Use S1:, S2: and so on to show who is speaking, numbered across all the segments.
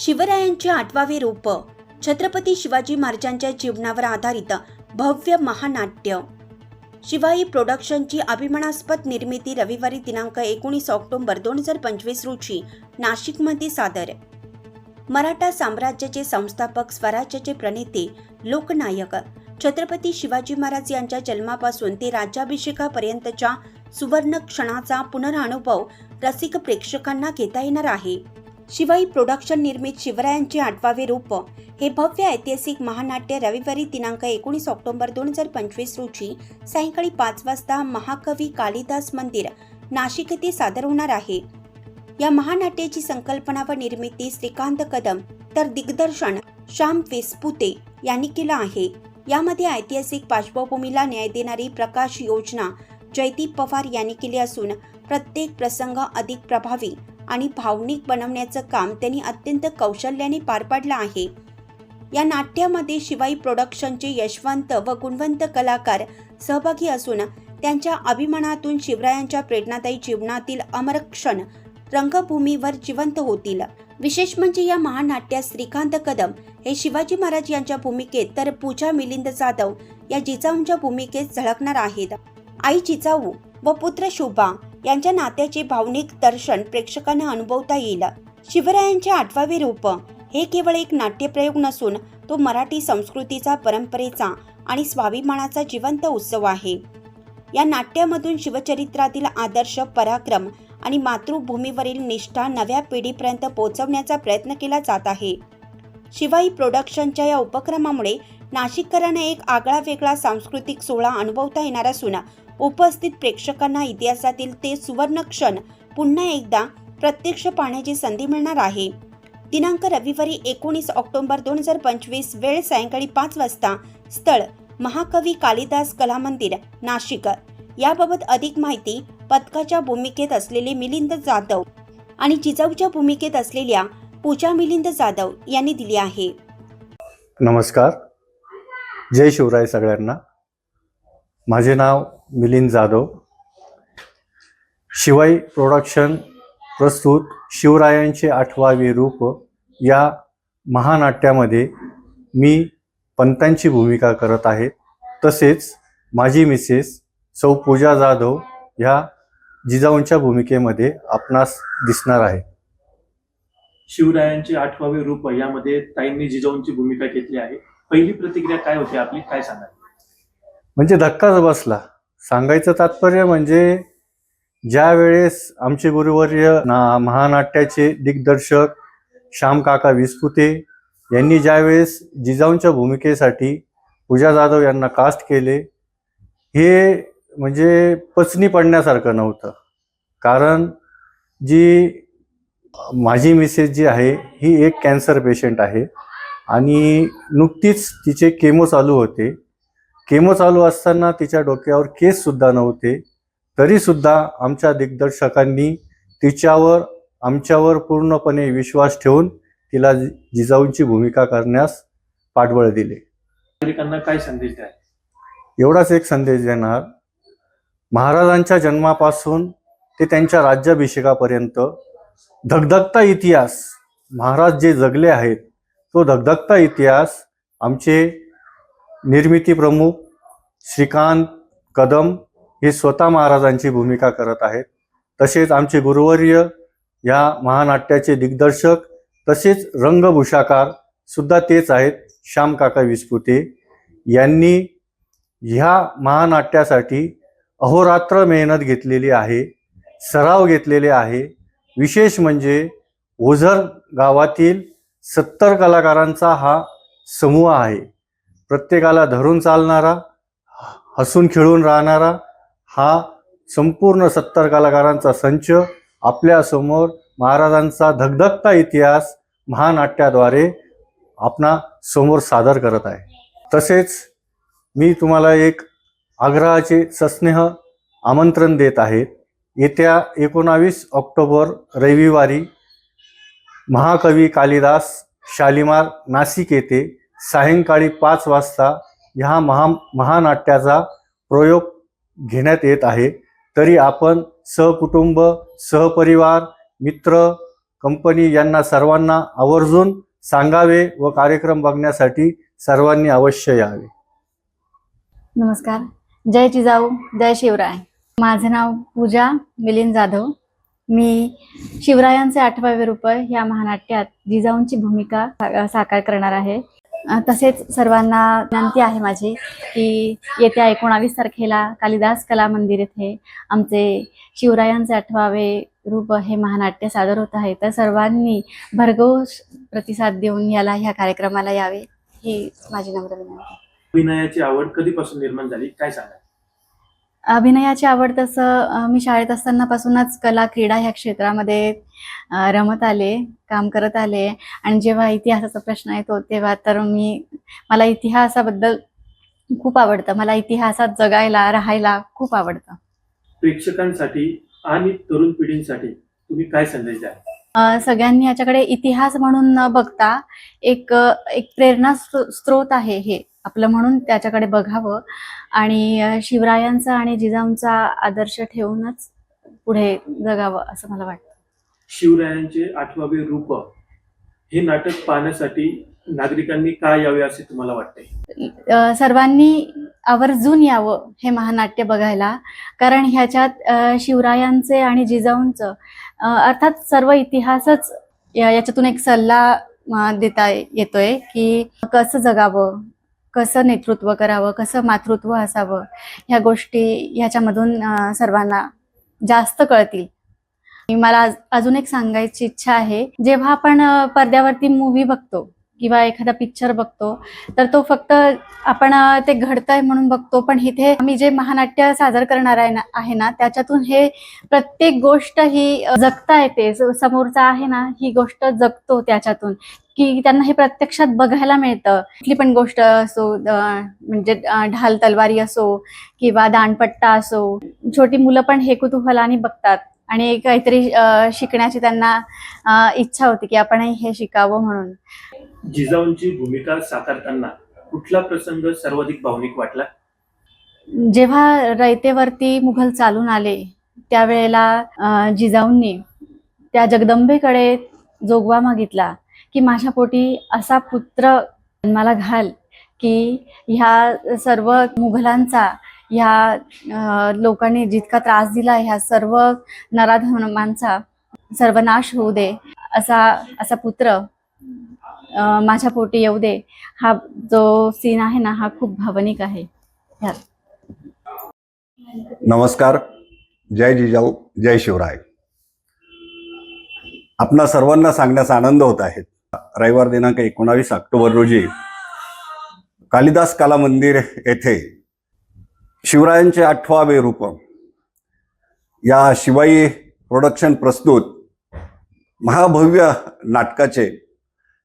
S1: शिवरायांचे आठवावे रूप. छत्रपती शिवाजी महाराजांच्या जीवनावर आधारित भव्य महानाट्य. शिवाई प्रोडक्शनची अभिमानास्पद निर्मिती रविवारी दिनांक एकोणीस ऑक्टोबर दोन हजार पंचवीस रोजी नाशिकमध्ये सादर. मराठा साम्राज्याचे संस्थापक स्वराज्याचे प्रणेते लोकनायक. छत्रपती शिवाजी महाराज यांच्या जन्मापासून ते राज्याभिषेकापर्यंतच्या सुवर्ण क्षणाचा पुनरानुभव रसिक प्रेक्षकांना घेता येणार आहे. शिवाई प्रोडक्शन निर्मित शिवरायांचे आठवावे रूप. हे भव्य ऐतिहासिक महानाट्य रविवारी दिनांक एकोणीस ऑक्टोबर दोन हजार पंचवीस रोजी सायंकाळी पाच वाजता महाकवी कालिदास मंदिर नाशिक येथे सादर होणार आहे. या महानाट्याची संकल्पना व निर्मिती श्रीकांत कदम तर दिग्दर्शन श्याम वेसपुते यांनी केलं आहे. यामध्ये ऐतिहासिक पार्श्वभूमीला न्याय देणारी प्रकाश योजना जयदीप पवार यांनी केली असून प्रत्येक प्रसंग अधिक प्रभावी आणि भावनिक बनवण्याचं काम त्यांनी अत्यंत कौशल्याने पार पाडलं आहे. या नाट्यामध्ये शिवाई प्रोडक्शनचे यशवंत व गुणवंत कलाकार सहभागी असून त्यांच्या अभिमानातून शिवरायांच्या प्रेरणादायी जीवनातील अमर क्षण रंगभूमीवर जिवंत होतील. विशेष म्हणजे या महानाट्यात श्रीकांत कदम हे शिवाजी महाराज यांच्या भूमिकेत तर पूजा मिलिंद जाधव या जिजाऊंच्या भूमिकेत झळकणार आहेत. आई जिजाऊ व पुत्र शोभा यांच्या नात्याचे भावनिक दर्शन प्रेक्षकांना अनुभवता येईल. शिवरायांचे आठवावे रूप हे केवळ एक नाट्यप्रयोग नसून तो मराठी संस्कृतीचा परंपरेचा आणि स्वाभिमानाचा जिवंत उत्सव आहे. या नाट्यामधून शिवचरित्रातील आदर्श पराक्रम आणि मातृभूमीवरील निष्ठा नव्या पिढीपर्यंत पोहोचवण्याचा प्रयत्न केला जात आहे. शिवाई प्रोडक्शनच्या या उपक्रमामुळे नाशिककरांना एक आगळा वेगळा सांस्कृतिक सोहळा अनुभवता येणार असून उपस्थित प्रेक्षकांना इतिहासातील ते सुवर्ण क्षण पुन्हा एकदा प्रत्यक्ष पाहण्याची संधी मिळणार आहे. दिनांक रविवारी एकोणीस ऑक्टोबर दोन हजार पंचवीस वेळ सायंकाळी पाच वाजता स्थळ महाकवी कालिदास कला मंदिर नाशिक. याबाबत अधिक माहिती पथकाच्या भूमिकेत असलेले मिलिंद जाधव आणि जिजाऊच्या भूमिकेत असलेल्या पूजा मिलिंद जाधव यांनी दिली आहे.
S2: नमस्कार. जय शिवराय सगळ्यांना. माझे नाव मिलिंद जाधव. शिवाई प्रोडक्शन प्रस्तुत शिवरायांचे आठवावे रूप या महानाट्यामध्ये मी पंतांची भूमिका करत आहे. तसेच माझी मिसेस सौ पूजा जाधव ह्या जिजाऊंच्या भूमिकेमध्ये आपणास दिसणार आहे.
S3: शिवरायांचे आठवावे रूप यामध्ये ताईंनी जिजाऊंची भूमिका घेतली आहे. पहिली प्रतिक्रिया काय होती आपली? काय सांगाल?
S2: म्हणजे धक्काच बसला. सांगायचं तात्पर्य म्हणजे ज्या वेळेस आमचे गुरुवर्य ना महानाट्याचे दिग्दर्शक श्याम काका विस्पुते यांनी ज्यावेळेस जिजाऊंच्या भूमिकेसाठी पूजा जाधव यांना कास्ट केले हे म्हणजे पचनी पडण्यासारखं नव्हतं. कारण जी माझी मिसेस जी आहे ही एक कॅन्सर पेशंट आहे आणि नुकतीच तिचे केमो चालू होते. केमो चालू असताना तिच्या डोक्यावर केस सुद्धा नव्हते. तरी सुद्धा आमच्या दिग्दर्शकांनी तिच्यावर आमच्यावर पूर्णपणे विश्वास ठेवून तिला जिजाऊंची भूमिका करण्यास पाठबळ दिले.
S3: नागरिकांना काय संदेश द्याल?
S2: एवढाच एक संदेश देणार. महाराजांच्या जन्मापासून ते त्यांच्या राज्याभिषेकापर्यंत धगधगता इतिहास महाराज जे जगले आहेत तो धगधगता इतिहास आमचे निर्मिती प्रमुख श्रीकांत कदम हे स्वतः महाराजांची भूमिका करत आहेत. तसेच आमचे गुरुवर्य या महानाट्याचे दिग्दर्शक तसेच रंगभूषाकार सुद्धा तेच आहेत श्याम काका विस्पुते यांनी ह्या महानाट्यासाठी अहोरात्र मेहनत घेतलेली आहे सराव घेतलेले आहे. विशेष म्हणजे ओझर गावातील सत्तर कलाकारांचा हा समूह आहे. प्रत्येकाला धरून चालणारा हसून खेळून राहणारा हा संपूर्ण सत्तर कलाकारांचा संच आपल्यासमोर महाराजांचा धगधगता इतिहास महानाट्याद्वारे आपणा समोर सादर करत आहे. तसेच मी तुम्हाला एक आग्रहाचे सस्नेह आमंत्रण देत आहे. येत्या एकोणावीस ऑक्टोबर रविवारी महाकवी कालिदास शालिमार नाशिक येथे सायंकाळी पाच वाजता ह्या महा महानाट्याचा प्रयोग घेण्यात येत आहे. तरी आपण सहकुटुंब सहपरिवार मित्र कंपनी यांना सर्वांना आवर्जून सांगावे व कार्यक्रम बघण्यासाठी सर्वांनी अवश्य यावे.
S4: नमस्कार. जय जिजाऊ जय शिवराय. माझं नाव पूजा मिलिंद जाधव. मी शिवरायांचे आठवावे रुपये या महानाट्यात जिजाऊंची भूमिका साकार करणार आहे. तसेच सर्वांना विनंती आहे माझी की येत्या एकोणावीस तारखेला कालिदास कला मंदिर येथे आमचे शिवरायांचे आठवावे रूप हे महानाट्य सादर होत आहे. तर सर्वांनी भरघोस प्रतिसाद देऊन याला ह्या कार्यक्रमाला यावे ही माझी नम्र विनंती
S3: अभिनयाची आवड कधीपासून निर्माण झाली? काय सांगा
S4: अभिनयाची आवड तसं मी शाळेत असतानापासूनच कला क्रीडा ह्या क्षेत्रामध्ये रमत आले काम करत आले. आणि जेव्हा इतिहासाचा प्रश्न येतो तेव्हा तर मी मला इतिहासाबद्दल खूप आवडतं. मला इतिहासात जगायला राहायला खूप आवडतं.
S3: प्रेक्षकांसाठी आणि तरुण पिढींसाठी तुम्ही काय संदेश
S4: द्या सगळ्यांनी याच्याकडे इतिहास म्हणून न बघता एक एक प्रेरणा स्त्रोत स्रोत आहे हे आपलं म्हणून त्याच्याकडे बघावं. आणि शिवरायांचा आणि जिजाऊंचा आदर्श ठेवूनच पुढे जगावं असं मला वाटतं.
S3: शिवरायांचे आठवावे रूप हे नाटक पाहण्यासाठी नागरिकांनी काय यावे असे तुम्हाला वाटते?
S4: सर्वांनी आवर्जून यावं हे महानाट्य बघायला. कारण ह्याच्यात शिवरायांचे आणि जिजाऊंचं अर्थात सर्व इतिहासच याच्यातून एक सल्ला देता येतोय की कसं जगावं कसं नेतृत्व करावं कसं मातृत्व असावं ह्या गोष्टी ह्याच्यामधून सर्वांना जास्त कळतील. मला अजून एक सांगायची इच्छा आहे. जेव्हा आपण पडद्यावरती मूवी बघतो किंवा एखादा पिक्चर बघतो तर तो फक्त आपण ते घडतंय म्हणून बघतो. पण इथे आम्ही जे महानाट्य सादर करणार आहे ना आहे ना त्याच्यातून हे प्रत्येक गोष्ट ही जगता येते. समोरचा आहे ना ही गोष्ट जगतो त्याच्यातून. की त्यांना हे प्रत्यक्षात बघायला मिळतं. कुठली पण गोष्ट असो म्हणजे ढाल तलवारी असो किंवा दांडपट्टा असो छोटी मुलं पण हे कुतूहलाने बघतात. आणि काहीतरी शिकण्याची त्यांना इच्छा होती की आपण हे शिकावं म्हणून.
S3: जिजाऊंची भूमिका साकारताना कुठला प्रसंग सर्वाधिक भावनिक वाटला?
S4: जेव्हा रयतेवरती मुघल चालून आले त्यावेळेला जिजाऊंनी त्या जगदंबेकडे जोगवा मागितला की माझ्या पोटी असा पुत्र जन्माला घाल की ह्या सर्व मुघलांचा ह्या लोकांनी जितका त्रास दिला ह्या सर्व नराधमांचा सर्वनाश होऊ दे असा असा पुत्र माझ्या पोटी येऊ दे. हा जो सीन आहे ना हा खूप भावनिक आहे.
S5: नमस्कार. जय जिजाऊ जय शिवराय. आपणा सर्वांना सांगण्याचा आनंद होत आहे. रविवार दिनांक एकोणावीस ऑक्टोबर रोजी कालिदास कला मंदिर येथे शिवरायांचे आठवावे रूप. या शिवाई प्रोडक्शन प्रस्तुत महाभव्य नाटकाचे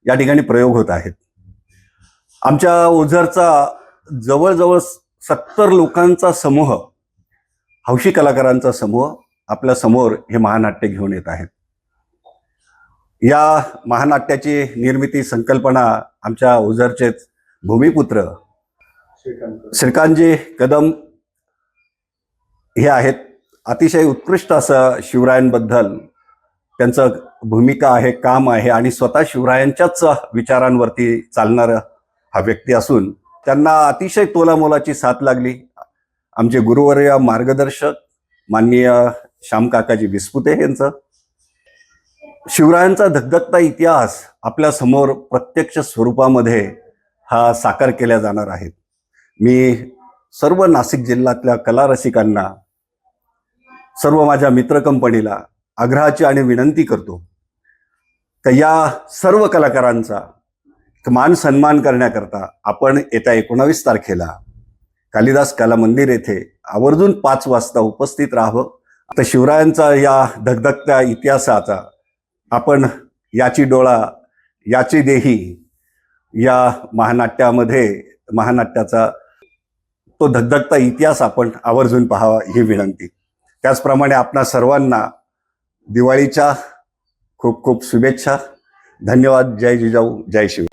S5: या ठिकाणी प्रयोग होत आहेत. आमच्या ओझरचा जवळजवळ सत्तर लोकांचा समूह हौशी कलाकारांचा समूह आपल्यासमोर हे महानाट्य घेऊन येत आहेत. या महानाट्याची निर्मिती संकल्पना आमच्या ओझरचेच भूमिपुत्र श्रीकांतजी कदम हे आहेत. अतिशय उत्कृष्ट असं शिवरायांबद्दल त्यांचं भूमिका आहे काम आहे आणि स्वतः शिवरायांच्याच विचारांवरती चालणारं हा व्यक्ती असून त्यांना अतिशय तोलामोलाची साथ लागली. आमचे गुरुवर्य मार्गदर्शक माननीय श्यामकाकाजी विस्पुते यांचं. शिवरायांचा धगधगता इतिहास आपल्यासमोर प्रत्यक्ष स्वरूपामध्ये हा साकार केला जाणार आहे. मी सर्व नाशिक जिल्ह्यातल्या कला रसिकांना सर्व माझ्या मित्र कंपनीला आग्रहाची आणि विनंती करतो तर या सर्व कलाकारांचा मान सन्मान करण्याकरता आपण येत्या एकोणावीस तारखेला कालिदास कला मंदिर येथे आवर्जून पाच वाजता उपस्थित राहावं. आता शिवरायांचा या धगधगत्या इतिहासाचा आपण याची डोळा याची देही या महानाट्यामध्ये महानाट्याचा तो धगधगता इतिहास आपण आवर्जून पाहावा ही विनंती. त्याचप्रमाणे आपणा सर्वांना दिवाळीच्या खूप खूप शुभेच्छा. धन्यवाद. जय जिजाऊ. जय शिव.